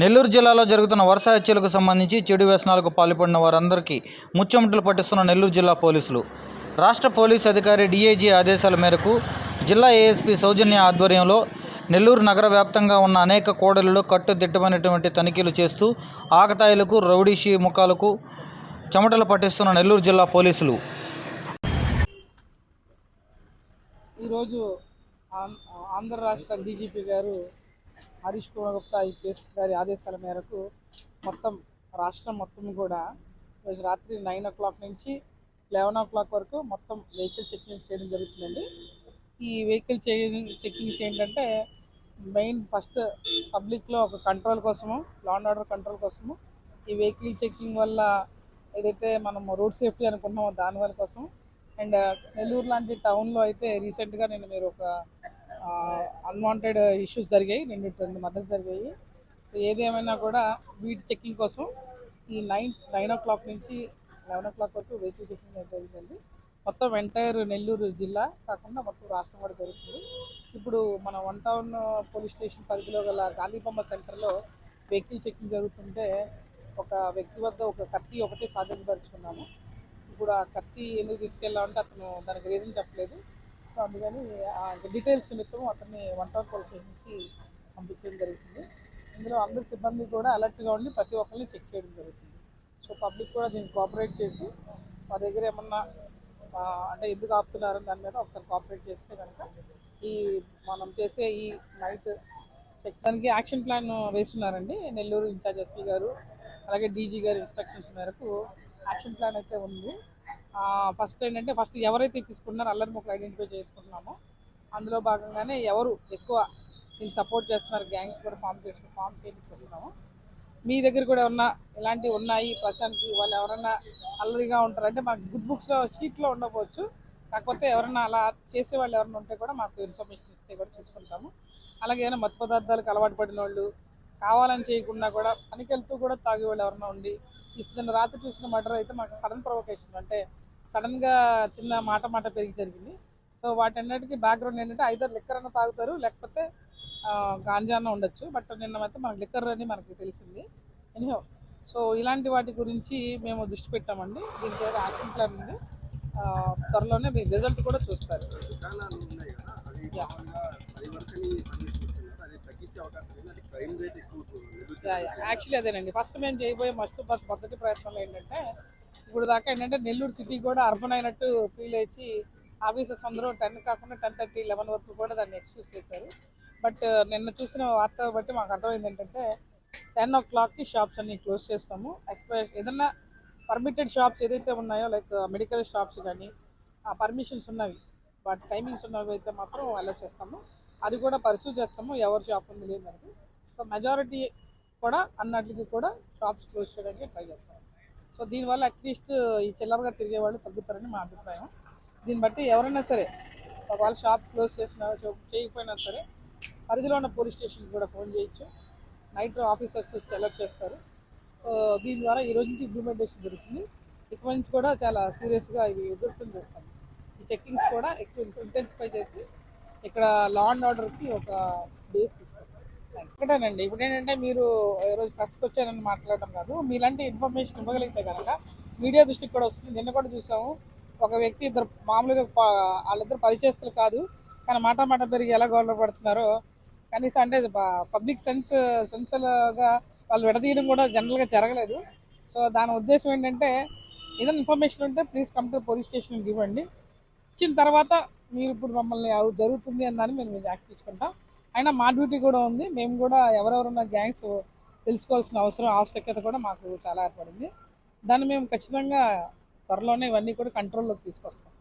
నెల్లూరు జిల్లాలో జరుగుతున్న వరుస హత్యలకు సంబంధించి చెడు వ్యసనాలకు పాల్పడిన వారందరికీ ముచ్చమటలు పట్టిస్తున్న నెల్లూరు జిల్లా పోలీసులు. రాష్ట్ర పోలీస్ అధికారి డీఐజీ ఆదేశాల మేరకు జిల్లా ఏఎస్పీ సౌజన్య ఆధ్వర్యంలో నెల్లూరు నగర వ్యాప్తంగా ఉన్న అనేక కోడలలో కట్టుదిట్టమైనటువంటి తనిఖీలు చేస్తూ ఆకతాయిలకు రౌడీషీ ముఖాలకు చెమటలు పట్టిస్తున్న నెల్లూరు జిల్లా పోలీసులు. ఈరోజు ఆంధ్ర రాష్ట్ర డీజీపీ గారు హరీష్ కుమార్ గుప్తా ఐపీఎస్ గారి ఆదేశాల మేరకు మొత్తం రాష్ట్రం మొత్తం కూడా ఈరోజు రాత్రి నైన్ ఓ క్లాక్ నుంచి లెవెన్ ఓ క్లాక్ వరకు మొత్తం వెహికల్ చెకింగ్ చేయడం జరుగుతుందండి. ఈ వెహికల్ చెక్కింగ్స్ ఏంటంటే మెయిన్ ఫస్ట్ పబ్లిక్లో ఒక కంట్రోల్ కోసము లా అండ్ ఆర్డర్ కంట్రోల్ కోసము ఈ వెహికల్ చెకింగ్ వల్ల ఏదైతే మనం రోడ్ సేఫ్టీ అనుకుంటున్నామో దాని వల్ల కోసం అండ్ నెల్లూరు లాంటి టౌన్లో అయితే రీసెంట్గా నేను మీరు ఒక అన్వాంటెడ్ ఇష్యూస్ జరిగాయి రెండు రెండు మద్దతు జరిగాయి. ఏది ఏమైనా కూడా వీటి చెక్కింగ్ కోసం ఈ నైన్ నైన్ ఓ క్లాక్ నుంచి లెవెన్ ఓ క్లాక్ వరకు వెహికల్ చెక్కింగ్ అయితే జరిగిందండి మొత్తం ఎంటైర్ నెల్లూరు జిల్లా కాకుండా మొత్తం రాష్ట్రం కూడా జరుగుతుంది. ఇప్పుడు మన వన్ టౌన్ పోలీస్ స్టేషన్ పరిధిలో గల గాంధీబొమ్మ సెంటర్లో వెహికల్ చెక్కింగ్ జరుగుతుంటే ఒక వ్యక్తి వద్ద ఒక కత్తి ఒకటి సాధ్యపరుచుకున్నాము ఇప్పుడు ఆ కత్తి ఎందుకు తీసుకెళ్ళామంటే అతను దానికి రీజన్ చెప్పలేదు. సో అందుకని ఆ డీటెయిల్స్ నిమిత్తం అతన్ని వన్ టౌన్ పోలీస్ స్టేషన్కి పంపించడం జరుగుతుంది. ఇందులో అందరి సిబ్బంది కూడా అలర్ట్గా ఉండి ప్రతి ఒక్కరిని చెక్ చేయడం జరుగుతుంది. సో పబ్లిక్ కూడా దీన్ని కోఆపరేట్ చేసి మా దగ్గర ఏమన్నా అంటే ఎందుకు ఆపుతున్నారని దాని మీద ఒకసారి కోఆపరేట్ చేస్తే కనుక ఈ మనం చేసే ఈ నైట్ చెక్ దానికి యాక్షన్ ప్లాన్ వేస్తున్నారండి. నెల్లూరు ఇన్ఛార్జ్ ఎస్పీ గారు అలాగే డీజీ గారి ఇన్స్ట్రక్షన్స్ మేరకు యాక్షన్ ప్లాన్ అయితే ఉంది. ఫస్ట్ ఏంటంటే ఫస్ట్ ఎవరైతే తీసుకుంటున్నారో అల్లరి ముక్కలు ఐడెంటిఫై చేసుకుంటున్నామో అందులో భాగంగానే ఎవరు ఎక్కువ దీన్ని సపోర్ట్ చేస్తున్నారు గ్యాంగ్స్ కూడా ఫామ్ చేసుకుని ఫామ్ చేయించుకొస్తున్నాము మీ దగ్గర కూడా ఉన్న ఇలాంటివి ఉన్నాయి? ప్రస్తుతానికి వాళ్ళు ఎవరన్నా అల్లరిగా ఉంటారంటే మాకు గుడ్ బుక్స్లో షీట్లో ఉండకపోవచ్చు. కాకపోతే ఎవరైనా అలా చేసే వాళ్ళు ఎవరైనా ఉంటే కూడా మాకు ఇన్ఫర్మేషన్ ఇస్తే కూడా చూసుకుంటాము. అలాగే ఏమైనా మత్తు పదార్థాలకు అలవాటు పడిన వాళ్ళు కావాలని చేయకుండా కూడా పనికెళ్తూ కూడా తాగే వాళ్ళు ఎవరైనా ఉండి ఇస్తున్న రాత్రి చూసిన మర్డర్ అయితే మాకు సడన్ ప్రొవకేషన్ అంటే సడన్గా చిన్న మాట మాట పెరిగి జరిగింది. సో వాటన్నిటికీ బ్యాక్గ్రౌండ్ ఏంటంటే ఐదర్ లిక్కర్ అన్న తాగుతారు లేకపోతే గాంజా అన్న ఉండొచ్చు. బట్ నిన్న అయితే మనకు లిక్కర్ అని మనకి తెలిసింది. ఎనిహో సో ఇలాంటి వాటి గురించి మేము దృష్టి పెట్టామండి. దీనికి ఏదో యాక్షన్ ప్లాన్ ఉంది. త్వరలోనే మీ రిజల్ట్ కూడా చూస్తారు. యాక్చువల్లీ అదేనండి. ఫస్ట్ మేము చేయబోయే మస్ట్ మొదటి ప్రయత్నంలో ఏంటంటే ఇప్పుడు దాకా ఏంటంటే నెల్లూరు సిటీ కూడా అర్బన్ అయినట్టు ఫీల్ అయ్యి ఆఫీసర్స్ అందరూ టెన్ కాకుండా టెన్ థర్టీ లెవెన్ వరకు కూడా దాన్ని ఎక్స్క్యూజ్ చేశారు. బట్ uh, నిన్న చూసిన వార్త బట్టి మాకు అర్థమైంది ఏంటంటే టెన్ ఓ క్లాక్కి షాప్స్ అన్ని క్లోజ్ చేస్తాము. ఎక్స్పైర్ ఏదన్నా పర్మిటెడ్ షాప్స్ ఏదైతే ఉన్నాయో లైక్ మెడికల్ షాప్స్ కానీ ఆ పర్మిషన్స్ ఉన్నవి వాటి టైమింగ్స్ ఉన్నవి అయితే మాత్రం అలౌ చేస్తాము. అది కూడా పరిశీలి చేస్తాము ఎవరి షాప్ ఉంది లేదు సో మెజారిటీ కూడా అన్నట్లకి కూడా షాప్స్ క్లోజ్ చేయడానికి ట్రై చేస్తాం సో దీనివల్ల అట్లీస్ట్ ఈ చిల్లరగా తిరిగే వాళ్ళు తగ్గుతారని మా అభిప్రాయం. దీన్ని బట్టి ఎవరైనా సరే వాళ్ళ షాప్ క్లోజ్ చేసిన చేయకపోయినా సరే పరిధిలో ఉన్న పోలీస్ స్టేషన్కి కూడా ఫోన్ చేయొచ్చు. నైట్ ఆఫీసర్స్ వచ్చి అలర్ట్ చేస్తారు. దీని ద్వారా ఈ రోజు నుంచి ఇంప్లిమెంటేషన్ జరుగుతుంది. ఇక్కడి నుంచి కూడా చాలా సీరియస్గా ఇవి ఎదుర్కొని చేస్తాం ఈ చెక్కింగ్స్ కూడా ఎక్కువ ఇంటెన్సిఫై చేసి ఇక్కడ లా అండ్ ఆర్డర్కి ఒక బేస్ తీసుకొస్తాం ఒకటేనండి ఇప్పుడు ఏంటంటే మీరు ఈరోజు ప్రెస్కి వచ్చారని మాట్లాడటం కాదు మీలాంటి ఇన్ఫర్మేషన్ ఇవ్వగలిగితే కనుక మీడియా దృష్టికి కూడా వస్తుంది. నిన్న కూడా చూసాము ఒక వ్యక్తి ఇద్దరు మామూలుగా వాళ్ళిద్దరు పరిచయస్తులు కాదు కానీ మాట మాట పెరిగి ఎలా గొడవ పడుతున్నారో కనీసం అంటే పబ్లిక్ సెన్స్ సెన్స్గా వాళ్ళు విడదీయడం కూడా జనరల్గా జరగలేదు. సో దాని ఉద్దేశం ఏంటంటే ఏదైనా ఇన్ఫర్మేషన్ ఉంటే ప్లీజ్ కమ్ టు పోలీస్ స్టేషన్కి ఇవ్వండి ఇచ్చిన తర్వాత మీరు ఇప్పుడు మమ్మల్ని అవి జరుగుతుంది అని దాన్ని మేము యాక్ట్ తీసుకుంటాం అయినా మా డ్యూటీ కూడా ఉంది. మేము కూడా ఎవరెవరున్న గ్యాంగ్స్ తెలుసుకోవాల్సిన అవసరం ఆవశ్యకత కూడా మాకు చాలా ఏర్పడింది. దాన్ని మేము ఖచ్చితంగా త్వరలోనే ఇవన్నీ కూడా కంట్రోల్లోకి తీసుకొస్తాం.